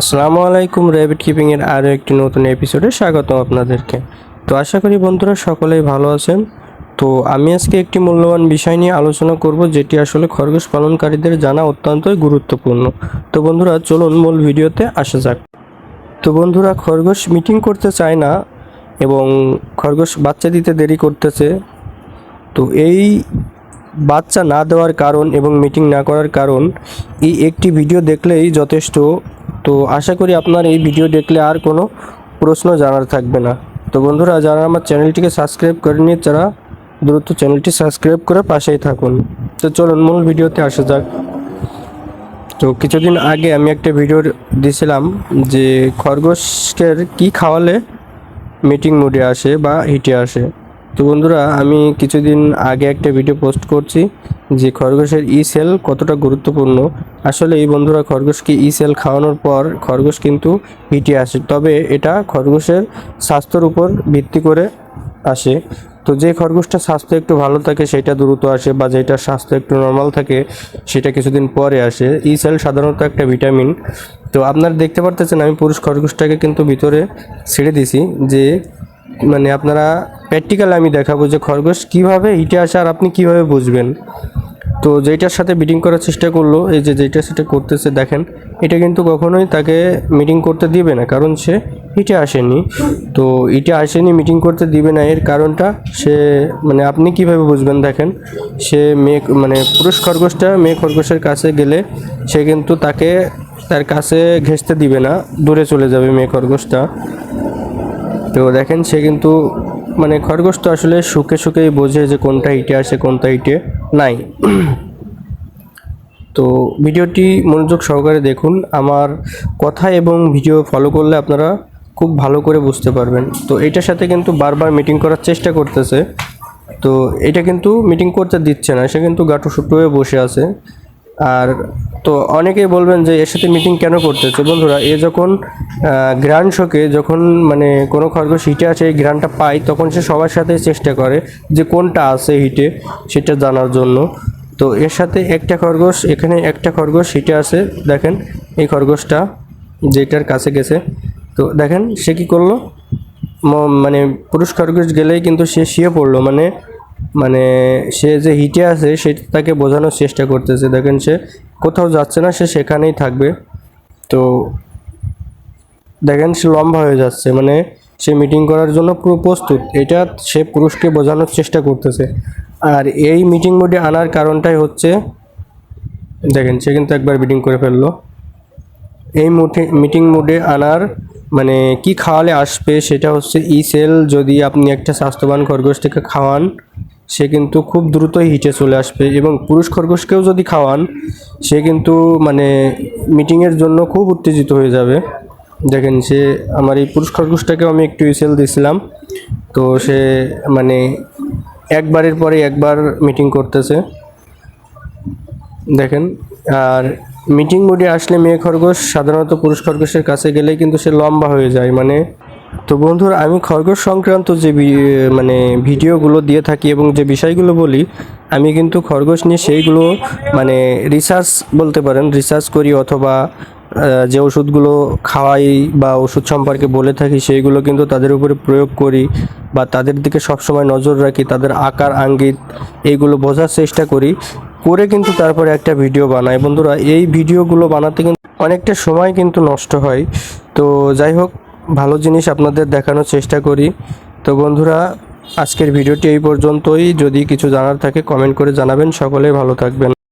আসসালামু আলাইকুম rabbit keeping এর আরও একটি নতুন এপিসোডে স্বাগতম আপনাদেরকে। তো আশা করি বন্ধুরা সকলেই ভালো আছেন। তো আমি আজকে একটি মূল্যবান বিষয় নিয়ে আলোচনা করব, যেটি আসলে খরগোশ পালনকারীদের জানা অত্যন্তই গুরুত্বপূর্ণ। তো বন্ধুরা, চলুন মূল ভিডিওতে আসা যাক। তো বন্ধুরা, খরগোশ মিটিং করতে চায় না এবং খরগোশ বাচ্চা দিতে দেরি করতেছে। তো এই বাচ্চা না দেওয়ার কারণ এবং মিটিং না করার কারণ এই একটি ভিডিও দেখলেই যথেষ্ট তো আশা করি আপনার এই ভিডিও দেখলে আর কোনো প্রশ্ন জানার থাকবে না। তো বন্ধুরা, যারা আমার চ্যানেলটিকে সাবস্ক্রাইব করেনি তারা দ্রুত চ্যানেলটি সাবস্ক্রাইব করে পাশেই থাকুন। তো চলুন, মূল ভিডিওতে আসা যাক। তো কিছুদিন আগে আমি একটা ভিডিও দিয়েছিলাম যে খরগোশের কি খাওয়ালে মিটিং মুডে আসে বা হিটে আসে। তো বন্ধুরা, আমি কিছুদিন আগে একটা ভিডিও পোস্ট করছি যে খরগোশের ই সেল কতটা গুরুত্বপূর্ণ। আসলে এই বন্ধুরা, খরগোশকে ই সেল খাওয়ানোর পর খরগোশ কিন্তু হিটে আসে, তবে এটা খরগোশের স্বাস্থ্যের উপর ভিত্তি করে আসে। তো যে খরগোশটা স্বাস্থ্য একটু ভালো থাকে, সেটা দ্রুত আসে বা যেটা স্বাস্থ্য একটু নর্মাল থাকে, সেটা কিছুদিন পরে আসে। ই সেল সাধারণত একটা ভিটামিন তো আপনারা দেখতে পারতেছেন, আমি পুরুষ খরগোশটাকে কিন্তু ভিতরে ছেড়ে দিছি যে মানে আপনারা প্র্যাকটিক্যাল আমি দেখাবো যে খরগোশ কীভাবে হিটে আসে আর আপনি কীভাবে বুঝবেন। তো যেটার সাথে মিটিং করার চেষ্টা করল, এই যে যেটা সেটা করতেছে, দেখেন, এটা কিন্তু কখনোই তাকে মিটিং করতে দিবে না, কারণ সে হিটে আসেনি। তো ইটে আসেনি মিটিং করতে দিবে না, এর কারণটা সে মানে আপনি কীভাবে বুঝবেন, দেখেন, সে মেয়ে মানে পুরুষ খরগোশটা মেয়ে খরগোশের কাছে গেলে সে কিন্তু তাকে, তার কাছে ঘেঁষতে দিবে না, দূরে চলে যাবে মেয়ে খরগোশটা। তো দেখেন সে কিন্তু মানে খরগোশ তো আসলে শুকে শুকেই বোঝে যে কোনটা ইটে আসে কোনটা ইটে নাই। তো ভিডিওটি মনোযোগ সহকারে দেখুন। আমার কথা এবং ভিডিও ফলো করলে আপনারা খুব ভালো করে বুঝতে পারবেন। তো এটার সাথে কিন্তু বারবার মিটিং করার চেষ্টা করতেছে। তো এটা কিন্তু মিটিং করতে দিচ্ছে না। সে কিন্তু গাটু সুটু হয়ে বসে আছে। আর তো অনেকেই বলবেন যে এর সাথে মিটিং কেন করতেছে? বন্ধুরা, এ যখন গ্রান শোকে যখন মানে কোনো খরগোশ হিটে আছে এই গ্রানটা পায়, তখন সে সবার সাথে চেষ্টা করে যে কোনটা আছে হিটে, সেটা জানার জন্য। তো এর সাথে একটা খরগোশ, এখানে একটা খরগোশ হিটে আছে, দেখেন এই খরগোশটা যেটার কাছে গেছে। তো দেখেন সে কি করল? মানে পুরুষ খরগোশ গেলেই কিন্তু সে শুয়ে পড়ল মানে মানে সে যে হিটে আছে সেটা তাকে বোঝানোর চেষ্টা করতেছে। দেখেন সে কোথাও যাচ্ছে না, সে সেখানেই থাকবে। তো দেখেন সে লম্বা হয়ে যাচ্ছে মানে সে মিটিং করার জন্য পুরো প্রস্তুত। এটা সে পুরুষকে বোঝানোর চেষ্টা করতেছে। আর এই মিটিং মোডে আনার কারণটাই হচ্ছে, দেখেন সে কিন্তু একবার মিটিং করে ফেলল। এই মুঠে, মিটিং মোডে আনার মানে কি খাওয়ালে আসবে সেটা হচ্ছে, ই সেল যদি আপনি একটা স্বাস্থ্যবান খরগোশ থেকে খাওয়ান সে কিন্তু খুব দ্রুতই হিটে চলে আসবে এবং পুরুষ খরগোশকেও যদি খাওয়ান, সে কিন্তু মানে মিটিংয়ের জন্য খুব উত্তেজিত হয়ে যাবে। দেখেন সে আমার এই পুরুষ খরগোশটাকেও আমি একটু ইসেল দিয়েছিলাম। তো সে মানে একবারের পরে একবার মিটিং করতেছে। দেখেন, আর মিটিং মোডে আসলে মেয়ে খরগোশ সাধারণত পুরুষ খরগোশের কাছে গেলেই কিন্তু সে লম্বা হয়ে যায়। মানে তো বন্ধুরা, আমি খরগোশ সংক্রান্ত যে মানে ভিডিওগুলো দিয়ে থাকি এবং যে বিষয়গুলো বলি, আমি কিন্তু খরগোশ নিয়ে সেইগুলো মানে রিসার্চ বলতে পারেন রিসার্চ করি অথবা যে ওষুধগুলো খাওয়াই বা ওষুধ সম্পর্কে বলে থাকি, সেইগুলো কিন্তু তাদের উপরে প্রয়োগ করি বা তাদের দিকে সবসময় নজর রাখি, তাদের আকার, আঙ্গিত, এইগুলো বোঝার চেষ্টা করি, করে কিন্তু তারপরে একটা ভিডিও বানাই। বন্ধুরা, এই ভিডিওগুলো বানাতে কিন্তু অনেকটা সময় কিন্তু নষ্ট হয়। তো যাই হোক ভালো জিনিস আপনাদের দেখানোর চেষ্টা করি। তো বন্ধুরা, আজকের ভিডিওটি এই পর্যন্তই। যদি কিছু জানার থাকে কমেন্ট করে জানাবেন। সকলেই ভালো থাকবেন।